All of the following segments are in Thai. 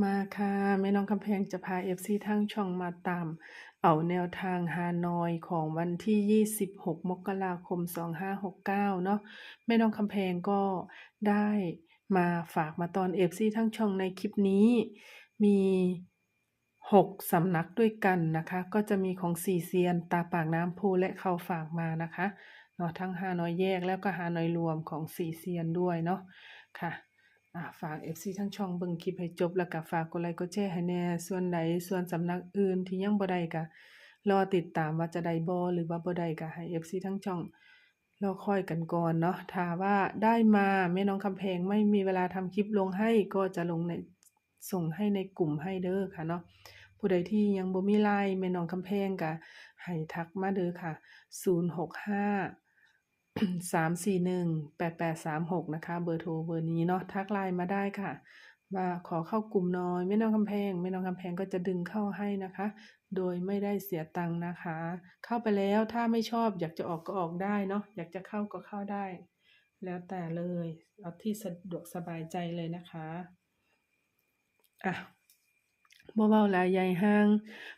มาค่ะแม่น้องคำแพงจะพา FC ทั้งช่องมาตาม เอาแนวทางฮานอยของวันที่ 26 มกราคม 2569 เนาะแม่น้องคำแพงก็ได้มาฝากมาตอน FC ทั้งช่องในคลิปนี้ มี 6 สำนักด้วยกันนะคะ ก็จะมีของสี่เซียน ตาปากน้ำโพและเขาฝากมานะคะเนาะทั้งฮานอยแยกแล้วก็ฮานอยรวมของสี่เซียนด้วยเนาะค่ะ อ่าฝาก FC ทั้งช่องเบิ่งคลิปให้จบแล้วก็ฝากกดไลค์กดแชร์ให้แหน่ส่วนใดส่วนสำนักอื่นที่ยังบ่ได้ก็รอติดตามว่าจะได้บ่หรือว่าบ่ได้ก็ให้ FC ทั้งช่องรอคอยกันก่อนเนาะถ้าว่าได้มาแม่น้องคำแพงไม่มีเวลาทำคลิปลงให้ก็จะลงในส่งให้ในกลุ่มให้เด้อค่ะเนาะผู้ใดที่ยังบ่มี LINE แม่น้องคำแพงก็ให้ทักมาเด้อค่ะ 065 สามสี่หนึ่งแปดแปดสามหกนะคะ เบอร์โทรเบอร์นี้เนาะทักไลน์มาได้ค่ะว่าขอเข้ากลุ่มน้อยไม่น้องกำแพงไม่น้องกำแพงก็จะดึงเข้าให้นะคะ โดยไม่ได้เสียตังค์นะคะ เข้าไปแล้วถ้าไม่ชอบอยากจะออกก็ออกได้เนาะอยากจะเข้าก็เข้าได้ แล้วแต่เลยเอาที่สะดวกสบายใจเลยนะคะอะบ่เว้าหลายใหญ่ห้าง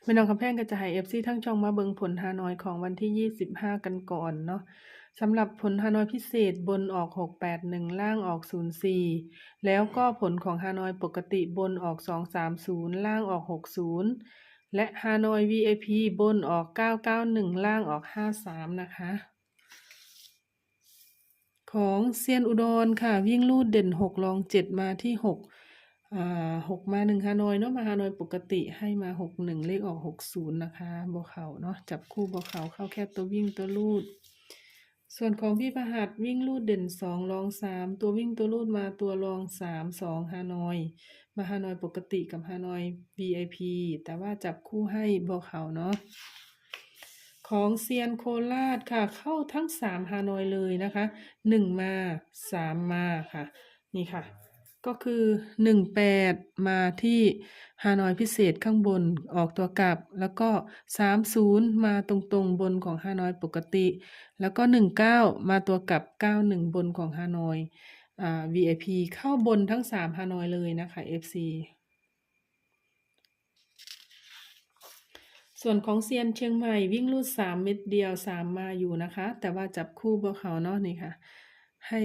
แม่น้องคำแพงก็จะให้ FC ทั้งช่องมาเบิงผลฮานอยของวันที่ 25 กันก่อนเนาะ สำหรับผลฮานอยพิเศษบนออก 681 ล่างออก 04 แล้วก็ผลของฮานอยปกติบนออก 230 ล่างออก 60 และฮานอย VIP บนออก 991 ล่างออก 53 นะคะ ของเซียนอุดรค่ะ วิ่งลูดเด่น6รอง 7 มาที่ 6 อ่า 6 มา 1 ฮานอยเนาะมาฮานอยปกติให้มา 61 เลขออก 60 นะคะบ่เขาเนาะจับคู่บ่เขาเข้าแค่ตัววิ่งตัวลูด ส่วนของพี่ประหัดวิ่งลูดเด่นสองรองสามตัววิ่งตัวลูดมาตัวรองสามสองฮานอย มาฮานอยปกติกับฮานอย VIP แต่ว่าจับคู่ให้บอกเขาเนาะของเซียนโคราชค่ะ เข้าทั้งสามฮานอยเลยนะคะหนึ่งมาสามมาค่ะ นี่ค่ะ ก็คือ 18 มาที่ฮานอยพิเศษข้างบนออกตัวกลับ แล้วก็ 30 มาตรงๆบนของฮานอยปกติ แล้วก็ 19 มาตัวกลับ 91 บนของฮานอยอ่า VIP เข้าบนทั้ง 3 ฮานอยเลยนะคะ FC ส่วนของเซียนเชียงใหม่วิ่งลูด3 เม็ดเดียว 3 มาอยู่นะคะ แต่ว่าจับคู่บ่เขาเนาะนี่ค่ะ ให้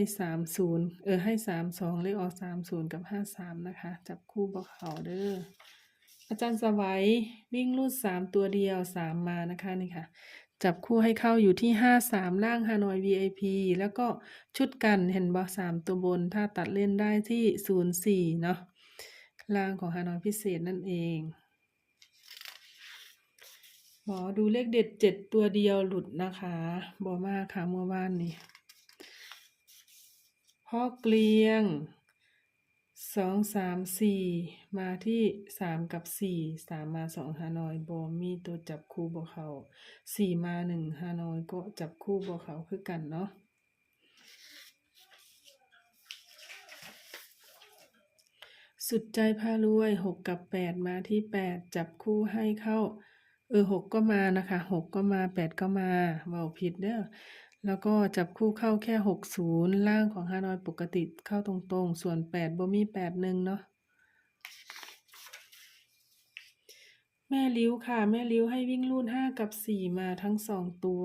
30เออให้32เลขออก30กับ53นะคะ จับคู่บ่เขาเด้ออาจารย์สวัยวิ่งลูด3ตัวเดียว3มมานะคะนี่ค่ะ จับคู่ให้เข้าอยู่ที่53ล่างฮานอย VIP แล้วก็ชุดกันเห็นบ่3ตัวบน ถ้าตัดเล่นได้ที่04เนาะล่างของฮานอยพิเศษนั่นเองหมอดูเลขเด็ด7ตัวเดียวหลุดนะคะบ่มากค่ะเมื่อวานนี้ พ่อเกลียงสองสามสี่มาที่สามกับสี่สามมาสองฮานอยบอมีตัวจับคู่บ่เขาสี่มาหนึ่งฮานอยก็จับคู่บ่เขาคือกันเนาะสุดใจพารวยหกกับแปดมาที่แปดจับคู่ให้เข้า เออหกก็มานะคะหกก็มาแปดก็มาเว้าผิดเด้อ แล้วก็จับคู่เข้าแค่60ล่างของฮานอยปกติเข้าตรงๆ ส่วน8บ่มี81เนาะแม่ลิ้วค่ะ แม่ลิ้วให้วิ่งลูด5กับ4มาทั้ง2ตัว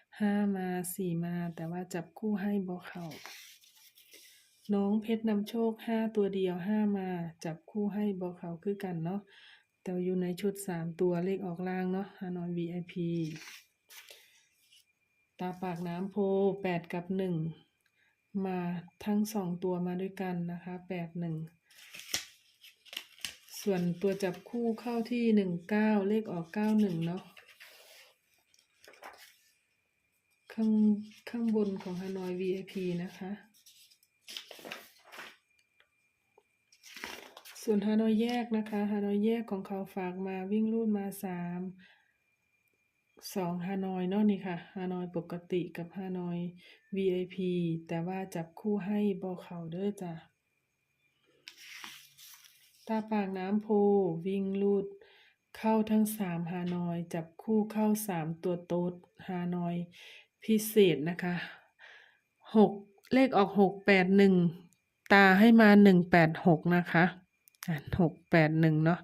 5มา4มา แต่ว่าจับคู่ให้บ่เข้าน้องเพชรนำโชค5ตัวเดียว5มา จับคู่ให้บ่เข้าคือกันเนาะแต่อยู่ในชุด3ตัวเลขออกล่างเนาะฮานอย VIP ตาปากน้ำโพแปดกับหนึ่งมาทั้งสองตัวมาด้วยกันนะคะแปดหนึ่งส่วนตัวจับคู่เข้าที่หนึ่งเก้าเลขออกเก้าหนึ่งเนาะข้างข้างบนของฮานอย VIP นะคะ ส่วนฮานอยแยกนะคะฮานอยแยกของเขาฝากมาวิ่งรูดมาสาม สองฮานอยเนาะนี่ค่ะฮานอยปกติกับฮานอย VIP แต่ว่าจับคู่ให้บอเขาเด้อจ้ะตาปากน้ำโพวิ่งลูด เข้าทั้งสามฮานอย จับคู่เข้าสามตัวโต๊ดฮานอย พิเศษนะคะหกเลขออกหกแปดหนึ่งตาให้มาหนึ่งแปดหกนะคะหกแปดหนึ่งเนาะ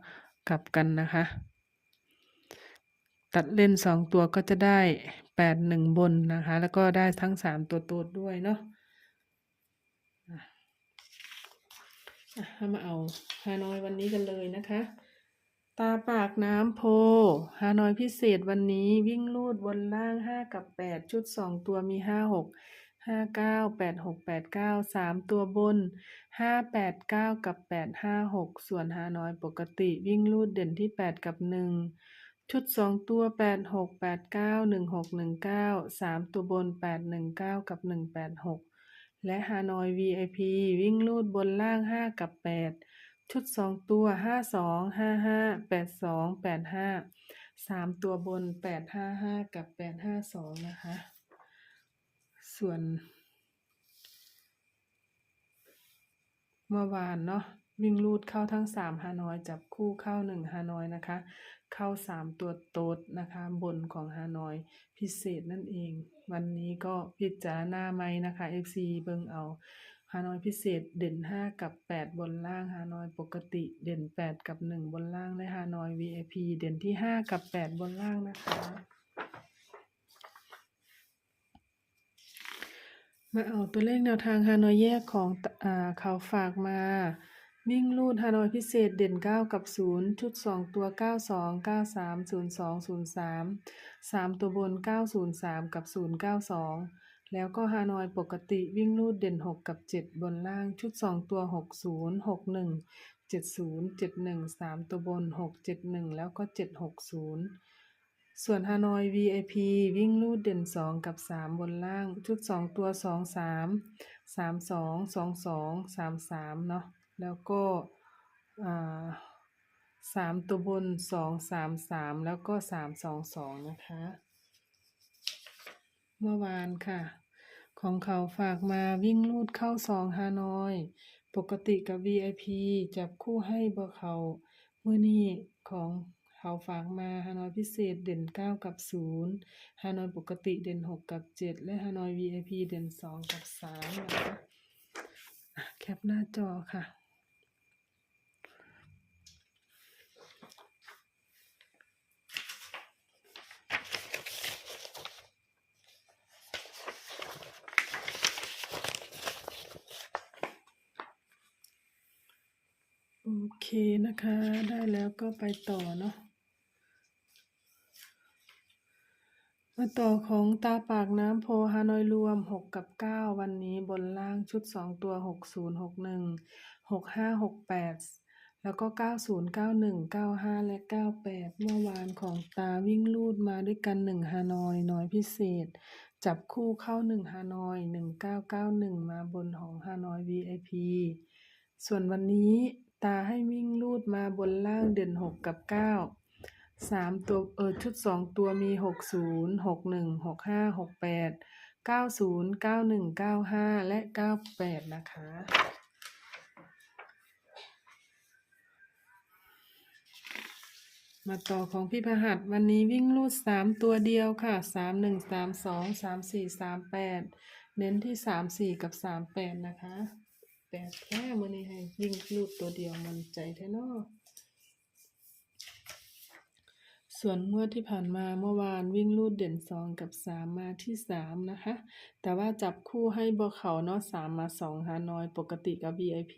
กลับกันนะคะ ตัดเล่นสองตัวก็จะได้แปดหนึ่งบนนะคะ แล้วก็ได้ทั้งสามตัวโตดด้วยเนาะะมาเอาฮานอยวันนี้กันเลยนะคะ ตาปากน้ำโพฮานอยพิเศษวันนี้วิ่งลูดบนล่างห้ากับแปดชุดสองตัวมีห้าหกห้าเก้าแปดหกแปดเก้าสามตัวบนห้าแปดเก้ากับแปดห้าหกส่วนฮานอยปกติวิ่งลูดเด่นที่แปดกับหนึ่ง ชุดสองตัวแปดหกแปดเก้าหนึ่งหกหนึ่งเก้าสามตัวบนแปดหนึ่งเก้ากับหนึ่งแปดหกและฮานอย VIP วิ่งลูดบนล่างห้ากับแปดชุดสองตัวห้าสองห้าห้าแปดสองแปดห้าสามตัวบนแปดห้าห้ากับแปดห้าสองนะคะ ส่วน เมื่อวานเนาะ วิ่งลูดเข้าทั้งสามฮานอยจับคู่เข้าหนึ่งฮานอยนะคะ เข้าสามตัวโต๊ดนะคะ บนของฮานอยพิเศษนั่นเอง วันนี้ก็พิจารณาไหมนะคะ FC เบิ่งเอาฮานอยพิเศษเด่น 5 กับ 8 บนล่างฮานอยปกติเด่น 8 กับ 1 บนล่างและฮานอย VIP เด่นที่ 5 กับ 8 บนล่างนะคะ มาเอาตัวเลขแนวทางฮานอยแยกของอ่าเขาฝากมา วิ่งลูดฮานอยพิเศษเด่น 9 กับ 0 ชุด 2 ตัว 92 93 02 03 3 ตัวบน 903 กับ 092 แล้วก็ฮานอยปกติวิ่งลูดเด่น 6 กับ 7 บนล่าง ชุด 2 ตัว 60 61 70 71 3 ตัวบน 671 แล้วก็ 760 ส่วนฮานอย VIP วิ่งลูดเด่น 2 กับ 3 บนล่าง ชุด 2 ตัว 23 32 22 33 เนาะ แล้วก็สามตัวบน2 3 3แล้วก็3 2 2นะคะ เมื่อวานค่ะ ของเขาฝากมาวิ่งลูดเข้าสองฮานอย ปกติกับ VIP จับคู่ให้บ่เขาเมื่อนี้ของเขาฝากมาฮานอยพิเศษเด่น 9 กับ 0 ฮานอยปกติเด่น 6 กับ 7 และฮานอย VIP เด่น 2 กับ3นะคะแคปหน้าจอค่ะ เคนะคะ ได้แล้วก็ไปต่อเนาะมาต่อของตาปากน้ำโพฮานอยรวม 6 กับ 9 วันนี้บนล่างชุด 2 ตัว 60 61 65 68 แล้วก็ 90 91 95 และ 98 เมื่อวานของตาวิ่งลูดมาด้วยกัน 1 ฮานอย น้อยพิเศษ จับคู่เข้า 1 ฮานอย 1991 มาบนของฮานอย VIP ส่วนวันนี้ ตาให้วิ่งลูดมาบนล่างเด่น6กับ9สามตัวเออชุดสองตัวมีหกศูนย์หกหนึ่งหกห้าหกแปดเก้าศูนย์เก้าหนึ่งเก้าห้าและเก้าแปดนะคะ มาต่อของพี่พหัสวันนี้วิ่งลูดสามตัวเดียวค่ะสามหนึ่งสามสองสามสี่สามแปดเน้นที่สามสี่กับสามแปดนะคะ แปดแค่มือนี้ให้วิ่งลูดตัวเดียวมันใจแท้เนอส่วนงวดที่ผ่านมาเมื่อวานวิ่งลูดเด่นสองกับสามมาที่สามนะคะ แต่ว่าจับคู่ให้บอเขาเนาะสามมาสองฮานอยปกติกับ VIP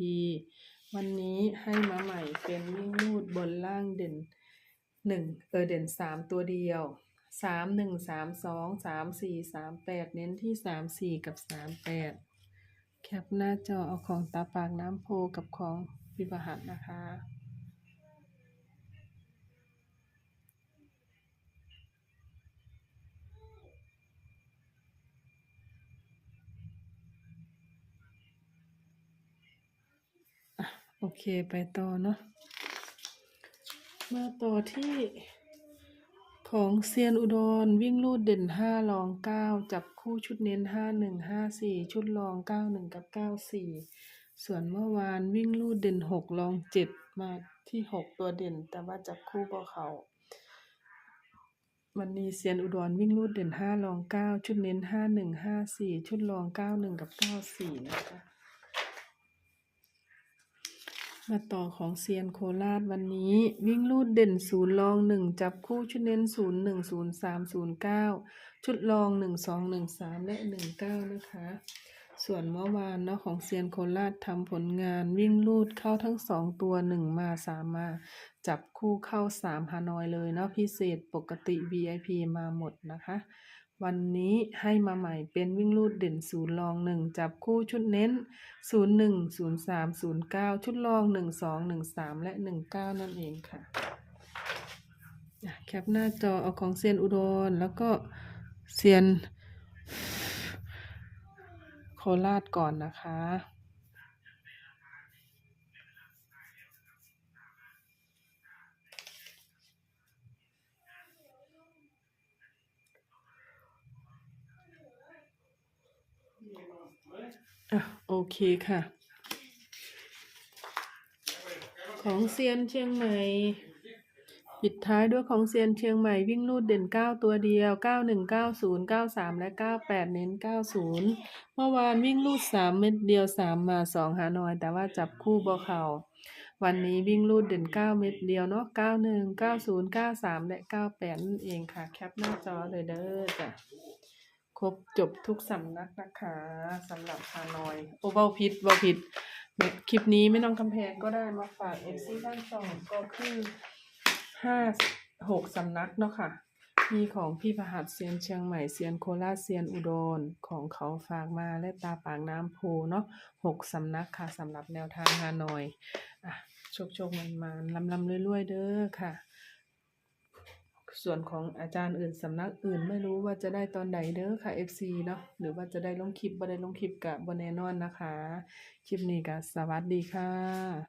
วันนี้ให้มาใหม่เป็นวิ่งลูดบนล่างเด่นหนึ่งเออเด่นสามตัวเดียวสามหนึ่งสามสองสามสี่สามแปดเน้นที่สามสี่กับสามแปด แคปหน้าจอเอาของตาปากน้ำโพกับของพิบหัสนะคะ โอเคไปต่อเนาะมาต่อที่ ของเซียนอุดรวิ่งลูดเด่นห้ารองเก้าจับคู่ชุดเน้นห้าหนึ่งห้าสี่ชุดรองเก้าหนึ่งกับเก้าสี่ส่วนเมื่อวานวิ่งลูดเด่นหกรองเจ็ดมาที่หกตัวเด่น แต่ว่าจับคู่บ่เขาวันนี้เซียนอุดรวิ่งลูดเด่นห้ารองเก้าชุดเน้นห้าหนึ่งห้าสี่ชุดรองเก้าหนึ่งกับเก้าสี่นะคะ มาต่อของเซียนโคราชวันนี้ วิ่งลูดเด่นศูนย์รองหนึ่งจับคู่ชุดเน้นศูนย์หนึ่งศูนย์สามศูนย์เก้าชุดรองหนึ่งสองหนึ่งสามและหนึ่งเก้านะคะ ส่วนเมื่อวานเนาะของเซียนโคราชทำผลงานวิ่งลูดเข้าทั้งสองตัวหนึ่งมาสามมา จับคู่เข้าสามฮานอยเลยเนาะพิเศษปกติ VIP มาหมดนะคะ วันนี้ให้มาใหม่เป็นวิ่งลูดเด่นศูนย์ลองหนึ่งจับคู่ชุดเน้นศูนย์หนึ่งศูนย์สามศูนย์เก้าชุดลองหนึ่งสองหนึ่งสามและหนึ่งเก้านั่นเองค่ะแคปหน้าจอเอาของเซียนอุดรแล้วก็เซียนโคราชก่อนนะคะ อะโอเคค่ะ ของเซียนเชียงใหม่ปิดท้ายด้วยของเซียนเชียงใหม่วิ่งลูดเด่นเก้าตัวเดียวเก้าหนึ่งเก้าศูนย์เก้าสามและเก้าแปดเน้นเก้าศูนย์เมื่อวานวิ่งลูดสามเม็ดเดียวสามมาสองหาหน่อย แต่ว่าจับคู่บ่เข่าวันนี้วิ่งลูดเด่นเก้าเม็ดเดียวเนาะเก้าหนึ่งเก้าศูนย์เก้าสามและเก้าแปดนั่นเองค่ะ แคปหน้าจอเลยเด้อจ้ะ ครบจบทุกสำนักนะคะสำหรับฮานอย โอเบาผิดเบาผิดแบบคลิปนี้ไม่ต้องกำแพงก็ได้มาฝากเอฟซีด้านสองก็คือห้าหกสำนักเนาะค่ะมีของพี่ประหัสเซียนเชียงใหม่เซียนโคราชเซียนอุดรของเขาฝากมาและตาปากน้ำโพเนาะหกสำนักค่ะสำหรับแนวทางฮานอยอะโชคโชคมันมาลำลำๆรวยๆเด้อค่ะ ส่วนของอาจารย์อื่นสำนักอื่นไม่รู้ว่าจะได้ตอนไหนเด้อค่ะ FC เนาะหรือว่าจะได้ลงคลิปบ่ได้ลงคลิปกับบนแน่นอนนะคะ คลิปนี้ก็สวัสดีค่ะ